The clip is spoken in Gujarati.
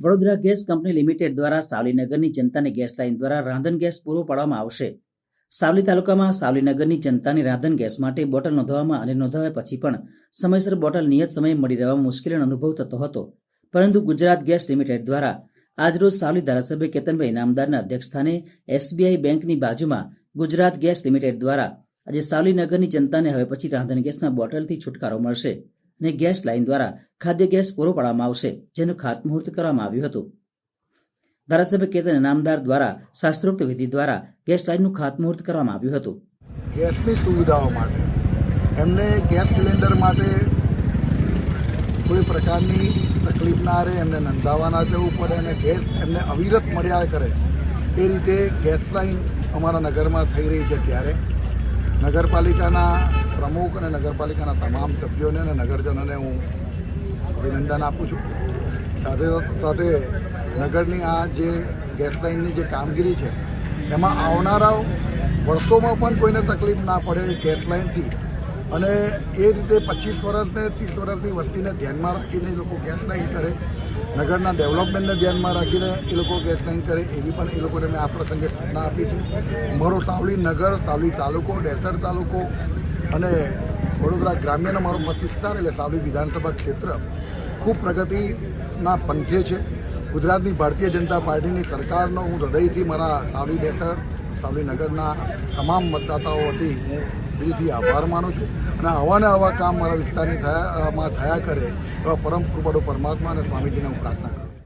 વડોદરા ગેસ કંપની લિમિટેડ દ્વારા સાવલીનગરની જનતાને ગેસ લાઇન દ્વારા રાંધણ ગેસ પૂરો પાડવામાં આવશે. સાવલી તાલુકામાં સાવલીનગરની જનતાની રાંધણ ગેસ માટે બોટલ નોંધવામાં અને નોંધાવ્યા પછી પણ સમયસર બોટલ નિયત સમયે મળી રહેવામાં મુશ્કેલીનો અનુભવ થતો હતો. પરંતુ ગુજરાત ગેસ લિમિટેડ દ્વારા આજરોજ સાવલી ધારાસભ્ય કેતનભાઈ ઇનામદારના અધ્યક્ષસ્થાને એસબીઆઈ બેંકની બાજુમાં ગુજરાત ગેસ લિમિટેડ દ્વારા આજે સાવલીનગરની જનતાને હવે પછી રાંધણ ગેસના બોટલથી છુટકારો મળશે. અને ગેસ લાઇન દ્વારા ખાદ્ય ગેસ પૂરો પાડવામાં આવશે, જેનું ખાતમુહૂર્ત કરવામાં આવ્યું હતું. ધારાસભ્ય કેતન ઇનામદાર દ્વારા શાસ્ત્રોક્ત વિધિ દ્વારા ગેસ લાઇનનું ખાતમુહૂર્ત કરવામાં આવ્યું હતું. ગેસની સુવિધાઓ માટે, એમને ગેસ સિલિન્ડર માટે કોઈ પ્રકારની તકલીફ ના રહે, એમને નંદાવા જવું પડે અને ગેસ એમને અવિરત મળ્યા કરે, એ રીતે ગેસ લાઈન અમારા નગરમાં થઈ રહી છે ત્યારે નગરપાલિકાના પ્રમુખ અને નગરપાલિકાના તમામ સભ્યોને અને નગરજનોને હું અભિનંદન આપું છું. સાથે સાથે નગરની આ જે ગેસ લાઇનની જે કામગીરી છે, એમાં આવનારા વર્ષોમાં પણ કોઈને તકલીફ ના પડે ગેસ લાઇનથી. અને એ રીતે પચીસ વર્ષને ત્રીસ વર્ષની વસ્તીને ધ્યાનમાં રાખીને એ લોકો ગેસ લાઇન કરે, નગરના ડેવલપમેન્ટને ધ્યાનમાં રાખીને એ લોકો ગેસ લાઇન કરે, એવી પણ એ લોકોને મેં આ પ્રસંગે સૂચના આપી છે. મારો સાવલી નગર, સાવલી તાલુકો, ડેસર તાલુકો અને વડોદરા ગ્રામ્યનો મારો મત વિસ્તાર એટલે સાવલી વિધાનસભા ક્ષેત્ર ખૂબ પ્રગતિના પંથે છે. ગુજરાતની ભારતીય જનતા પાર્ટીની સરકારનો હું હૃદયથી મારા સાવલી બેસર, સાવલી નગરના તમામ મતદાતાઓ વતી હું દિલથી આભાર માનું છું અને આવા ને આવા કામ મારા વિસ્તારની થયા, માં થયા કરે એવા પરમ કૃપાળુ પરમાત્મા અને સ્વામીજીને હું પ્રાર્થના કરું